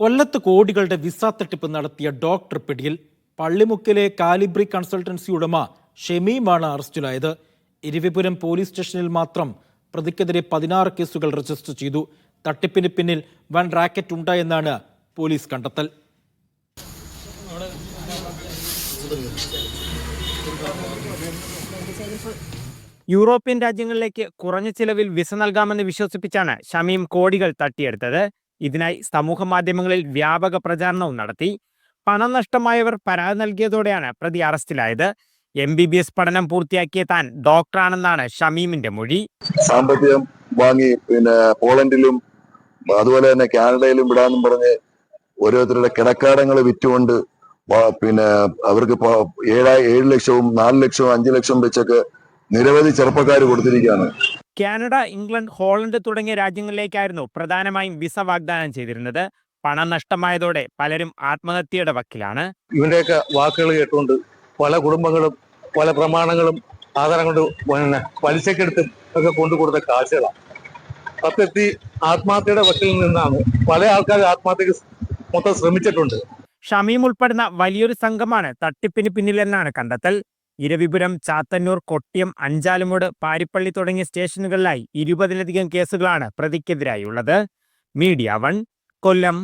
കൊല്ലത്ത് കോടികളുടെ വിസ തട്ടിപ്പ് നടത്തിയ ഡോക്ടർ പിടിയിൽ പള്ളിമുക്കിലെ കാലിബ്രി കൺസൾട്ടൻസി ഉടമ ഷെമീമാണ് അറസ്റ്റിലായത്. ഇരവിപുരം പോലീസ് സ്റ്റേഷനിൽ മാത്രം പ്രതിക്കെതിരെ പതിനാറ് കേസുകൾ രജിസ്റ്റർ ചെയ്തു. തട്ടിപ്പിന് പിന്നിൽ വൻ റാക്കറ്റ് ഉണ്ടായെന്നാണ് പോലീസ് കണ്ടെത്തൽ. യൂറോപ്യൻ രാജ്യങ്ങളിലേക്ക് കുറഞ്ഞ ചിലവിൽ വിസ നൽകാമെന്ന് വിശ്വസിപ്പിച്ചാണ് ഷമീം കോടികൾ തട്ടിയെടുത്തത്. ഇതിനായി സമൂഹ മാധ്യമങ്ങളിൽ വ്യാപക പ്രചാരണവും നടത്തി. പണം നഷ്ടമായവർ പരാതി നൽകിയതോടെയാണ് പ്രതി അറസ്റ്റിലായത്. എം ബി ബി എസ് പഠനം പൂർത്തിയാക്കിയ താൻ ഡോക്ടറാണെന്നാണ് ഷമീമിന്റെ മൊഴി. സാമ്പത്തികം വാങ്ങി പിന്നെ പോളണ്ടിലും അതുപോലെ തന്നെ കാനഡയിലും വിടാന്നും പറഞ്ഞ് ഓരോരുത്തരുടെ കിടക്കാടങ്ങൾ വിറ്റുകൊണ്ട് പിന്നെ അവർക്ക് ഏഴായി ഏഴാ ലക്ഷവും നാല് ലക്ഷവും അഞ്ചു ലക്ഷവും വെച്ചൊക്കെ നിരവധി ചെറുപ്പക്കാർ കൊടുത്തിരിക്കുകയാണ്. കാനഡ ഇംഗ്ലണ്ട് ഹോളണ്ട് തുടങ്ങിയ രാജ്യങ്ങളിലേക്കായിരുന്നു പ്രധാനമായും വിസ വാഗ്ദാനം ചെയ്തിരുന്നത്. പണം നഷ്ടമായതോടെ പലരും ആത്മഹത്യയുടെ വക്കിലാണ്. ഇവന്റെയൊക്കെ വാക്കുകൾ കേട്ടുകൊണ്ട് പല കുടുംബങ്ങളും പല പ്രമാണങ്ങളും ആധാരം കൊണ്ട് പിന്നെ പലിശക്കെടുത്തും ഒക്കെ കൊണ്ടു കൊടുത്ത കാശുകളാണ് സത്യത്തിൽ ആത്മഹത്യയുടെ വക്കിൽ നിന്നാണ് പല ആൾക്കാർ ആത്മഹത്യക്ക് മൊത്തം ശ്രമിച്ചിട്ടുണ്ട്. ഷമീം ഉൾപ്പെടുന്ന വലിയൊരു സംഘമാണ് തട്ടിപ്പിന് പിന്നിലെന്നാണ് കണ്ടെത്തൽ. ഇരവിപുരം ചാത്തന്നൂർ കൊട്ടിയം അഞ്ചാലുമൂട് പാരിപ്പള്ളി തുടങ്ങിയ സ്റ്റേഷനുകളിലായി ഇരുപതിലധികം കേസുകളാണ് പ്രതിക്കെതിരായുള്ളത്. മീഡിയ വൺ കൊല്ലം.